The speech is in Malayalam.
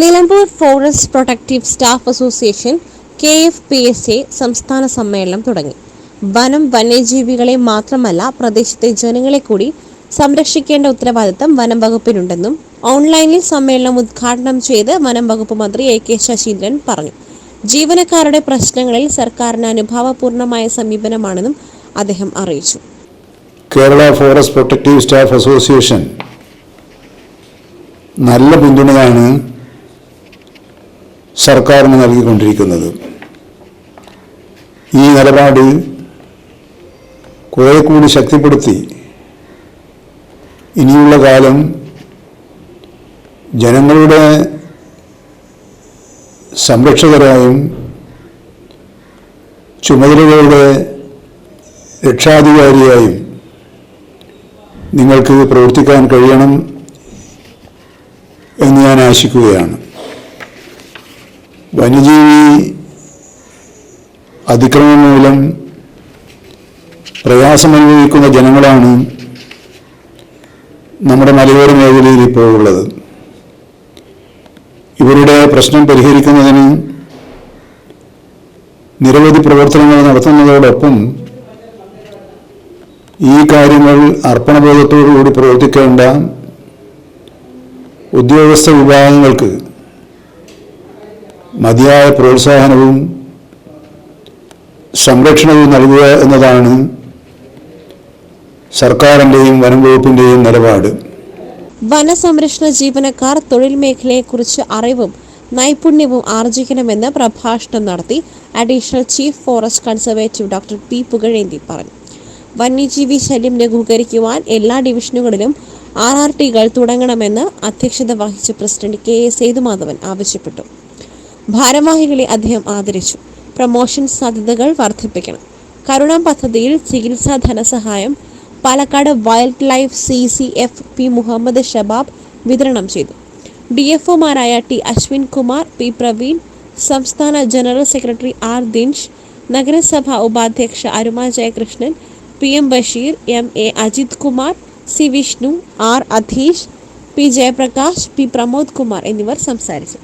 Nilambur forest protective staff association K F P S A സംസ്ഥാന സമ്മേളനം തുടങ്ങി. വനം വന്യജീവികളെ മാത്രമല്ല പ്രദേശത്തെ ജനങ്ങളെ കൂടി സംരക്ഷിക്കേണ്ട ഉത്തരവാദിത്തം വനം വകുപ്പിനുണ്ടെന്നും ഓൺലൈനിൽ സമ്മേളനം ഉദ്ഘാടനം ചെയ്ത് വനം വകുപ്പ് മന്ത്രി എ കെ ശശീന്ദ്രൻ പറഞ്ഞു. ജീവനക്കാരുടെ പ്രശ്നങ്ങളിൽ സർക്കാരിന് അനുഭാവപൂർണമായ സമീപനമാണെന്നും അദ്ദേഹം അറിയിച്ചു. Kerala forest protective staff association നല്ല പിന്തുണയാണ് സർക്കാരിന് നൽകിക്കൊണ്ടിരിക്കുന്നത്. ഈ നിലപാട് കുറെ കൂടി ശക്തിപ്പെടുത്തി ഇനിയുള്ള കാലം ജനങ്ങളുടെ സംരക്ഷകരായും ചുമതലകളുടെ രക്ഷാധികാരിയായും നിങ്ങൾക്ക് പ്രവർത്തിക്കാൻ കഴിയണം എന്ന് ഞാൻ ആശിക്കുകയാണ്. വന്യജീവി അതിക്രമം മൂലം പ്രയാസമനുഭവിക്കുന്ന ജനങ്ങളാണ് നമ്മുടെ മലയോര മേഖലയിൽ ഇപ്പോൾ ഉള്ളത്. ഇവരുടെ പ്രശ്നം പരിഹരിക്കുന്നതിന് നിരവധി പ്രവർത്തനങ്ങൾ നടത്തുന്നതോടൊപ്പം ഈ കാര്യങ്ങൾ അർപ്പണബോധത്തോടുകൂടി പ്രവർത്തിക്കേണ്ട ഉദ്യോഗസ്ഥ വിഭാഗങ്ങൾക്ക് മതിയായ പ്രോത്സാഹനവും സംരക്ഷണവും നൽകുക എന്നതാണ് സർക്കാരിന്റെയും വനം വകുപ്പിന്റെയും നിലപാട്. വനസംരക്ഷണ ജീവനക്കാർ തൊഴിൽ മേഖലയെക്കുറിച്ച് അറിവും നൈപുണ്യവും ആർജിക്കണമെന്ന് പ്രഭാഷണം നടത്തി additional chief forest conservative doctor P Pugazhendhi പറഞ്ഞു. വന്യജീവി ശല്യം ലഘൂകരിക്കുവാൻ എല്ലാ ഡിവിഷനുകളിലും ആർ ആർ ടികൾ തുടങ്ങണമെന്ന് അധ്യക്ഷത വഹിച്ച പ്രസിഡന്റ് കെ എ സേതുമാധവൻ ആവശ്യപ്പെട്ടു. ഭാരവാഹികളെ അദ്ദേഹം ആദരിച്ചു. പ്രമോഷൻ സാധ്യതകൾ വർദ്ധിപ്പിക്കണം. കരുണ പദ്ധതിയിൽ ചികിത്സാ ധനസഹായം Palakkad wildlife C C F P Muhammad Shabab വിതരണം ചെയ്തു. ഡി എഫ് ഒമാരായ ടി അശ്വിൻ കുമാർ പി പ്രവീൺ സംസ്ഥാന ജനറൽ സെക്രട്ടറി ആർ ദിൻഷ് നഗരസഭാ ഉപാധ്യക്ഷ Aruma Jayakrishnan P M Basheer M A Ajith Kumar C Vishnu R Adheesh P Jayaprakash P Pramod Kumar എന്നിവർ സംസാരിച്ചു.